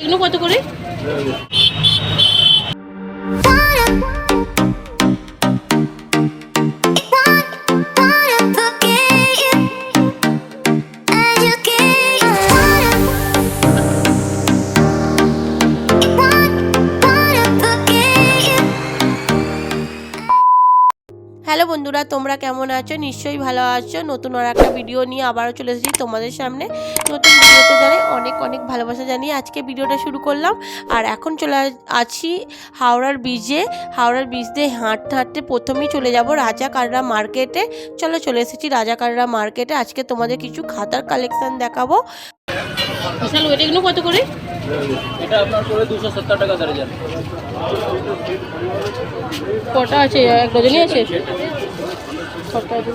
এগুলো কত করে? হ্যালো বন্ধুরা, তোমরা কেমন আছো? নিশ্চয়ই ভালো আছো। নতুন আর একটা ভিডিও নিয়ে আবারও চলে এসেছি তোমাদের সামনে। নতুন ভিডিওতে জানাই অনেক অনেক ভালোবাসা জানিয়ে আজকে ভিডিওটা শুরু করলাম। আর এখন চলে আছি হাওড়ার ব্রিজে হাওড়ার ব্রিজ দিয়ে হাঁটতে হাঁটতে প্রথমেই চলে যাব রাজা কাররা মার্কেটে চলো চলে এসেছি রাজা কাররা মার্কেটে আজকে তোমাদের কিছু খাতার কালেকশান দেখাবো। বিশাল এগুলো কত করে? এটা আপনার করে দুশো সত্তর টাকা দর্জন কটা আছে? এক ডজনই আছে? কটা আছে?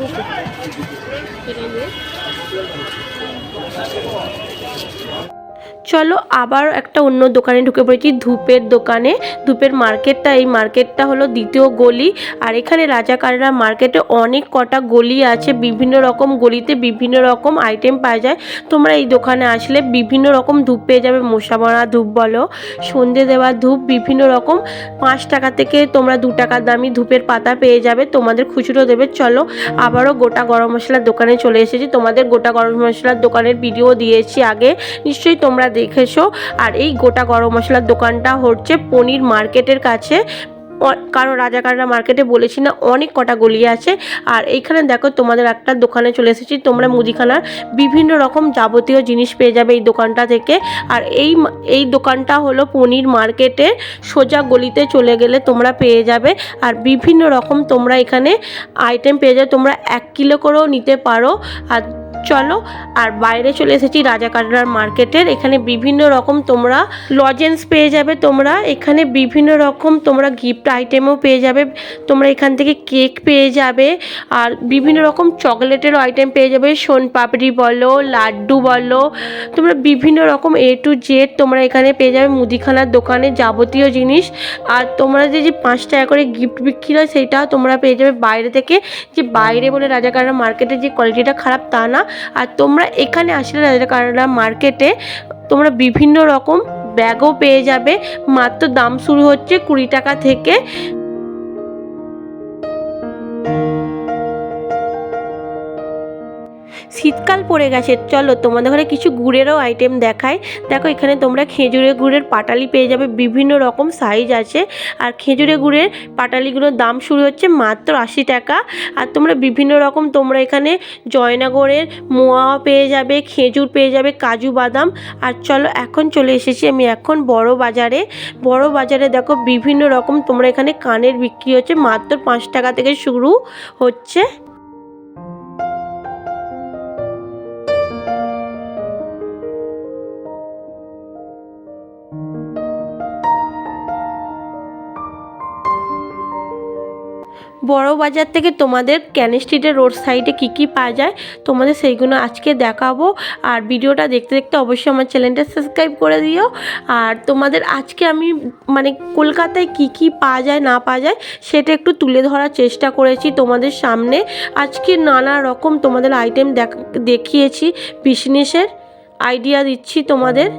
চলো আবার একটা অন্য দোকানে ঢুকে পড়েছি ধূপের দোকানে। ধূপের মার্কেটটা, এই মার্কেটটা হলো দ্বিতীয় গলি। আর এখানে রাজাকাররা মার্কেটে অনেক কটা গলি আছে, বিভিন্ন রকম গলিতে বিভিন্ন রকম আইটেম পাওয়া যায়। তোমরা এই দোকানে আসলে বিভিন্ন রকম ধূপ পেয়ে যাবে মশামারা ধূপ বলো, সন্ধে দেওয়া ধূপ, বিভিন্ন রকম। পাঁচ টাকা থেকে তোমরা দু টাকা দামি ধূপের পাতা পেয়ে যাবে, তোমাদের খুচরো দেবে। চলো আবারও গোটা গরম মশলার দোকানে চলে এসেছি। তোমাদের গোটা গরম মশলার দোকানের ভিডিও দিয়েছি আগে। নিশ্চয়ই তোমরা দেখেছ? আর এই গোটা গরম মশলার দোকানটা হচ্ছে পনির মার্কেটের কাছে। কারণ রাজাকাররা মার্কেটে বলেছি না, অনেক কটা গলি আছে। আর এইখানে দেখো তোমাদের একটা দোকানে চলে এসেছি, তোমরা মুদিখানার বিভিন্ন রকম যাবতীয় জিনিস পেয়ে যাবে এই দোকানটা থেকে। আর এই এই দোকানটা হলো পনির মার্কেটে সোজা গলিতে চলে গেলে তোমরা পেয়ে যাবে। আর বিভিন্ন রকম তোমরা এখানে আইটেম পেয়ে যাবে তোমরা এক কিলো করেও নিতে পারো। আর চলো, আর বাইরে চলে এসেছি রাজাকাররার মার্কেটের। এখানে বিভিন্ন রকম তোমরা লজেন্স পেয়ে যাবে তোমরা। এখানে বিভিন্ন রকম তোমরা গিফট আইটেমও পেয়ে যাবে। তোমরা এখান থেকে কেক পেয়ে যাবে। আর বিভিন্ন রকম চকলেটেরও আইটেম পেয়ে যাবে। সোন পাপড়ি বলো, লাড্ডু বলো, তোমরা বিভিন্ন রকম এ টু জেড তোমরা এখানে পেয়ে যাবে। মুদিখানার দোকানে যাবতীয় জিনিস। আর তোমরা যে যে পাঁচ টাকা করে গিফট বিক্রি হয় সেটাও তোমরা পেয়ে যাবে। বাইরে থেকে যে বাইরে বলে রাজাকাররা মার্কেটে যে কোয়ালিটিটা খারাপ, তা না। আর তোমরা এখানে আসলে রাজাকাররা মার্কেটে তোমরা বিভিন্ন রকম ব্যাগও পেয়ে যাবে। মাত্র দাম শুরু হচ্ছে কুড়ি টাকা থেকে শীতকাল পড়ে গেছে, চলো তোমাদের ঘরে কিছু গুড়েরও আইটেম দেখায় দেখো, এখানে তোমরা খেজুরের গুড়ের পাটালি পেয়ে যাবে, বিভিন্ন রকম সাইজ আছে। আর খেজুরের গুড়ের পাটালিগুলোর দাম শুরু হচ্ছে মাত্র আশি টাকা। আর তোমরা বিভিন্ন রকম, তোমরা এখানে জয়নগরের মোয়া পেয়ে যাবে, খেজুর পেয়ে যাবে, কাজু বাদাম। আর চলো, এখন চলে এসেছি আমি এখন বড় বাজারে। বড় বাজারে দেখো, বিভিন্ন রকম তোমরা এখানে কানের বিক্রি হচ্ছে, মাত্র পাঁচ টাকা থেকে শুরু হচ্ছে। বড় বাজার থেকে তোমাদের ক্যান স্ট্রিটের রোড সাইডে কী কী পাওয়া যায়, তোমাদের সেইগুলো আজকে দেখাবো। আর ভিডিওটা দেখতে দেখতে অবশ্যই আমার চ্যানেলটা সাবস্ক্রাইব করে দিও। আর তোমাদের আজকে আমি মানে কলকাতায় কী কী পাওয়া যায়, না পাওয়া যায়, সেটা একটু তুলে ধরার চেষ্টা করেছি তোমাদের সামনে। আজকে নানা রকম তোমাদের আইটেম দেখিয়েছি বিজনেসের আইডিয়া দিচ্ছি তোমাদের।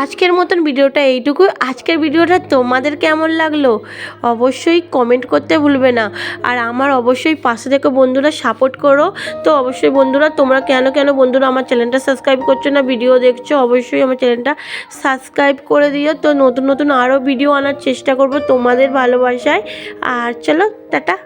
আজকের মতন ভিডিওটা এইটুকু আজকের ভিডিওটা তোমাদের কেমন লাগল অবশ্যই কমেন্ট করতে ভুলবে না। আর আমার অবশ্যই পাশে থেকে বন্ধুরা সাপোর্ট করো। তো অবশ্যই বন্ধুরা, তোমরা কেন কেন বন্ধুরা আমার চ্যানেলটা সাবস্ক্রাইব করছ না ভিডিও দেখছ, অবশ্যই আমার চ্যানেলটা সাবস্ক্রাইব করে দিও। তো নতুন নতুন আরও ভিডিও আনার চেষ্টা করব তোমাদের ভালোবাসায়। আর চলো, টাটা।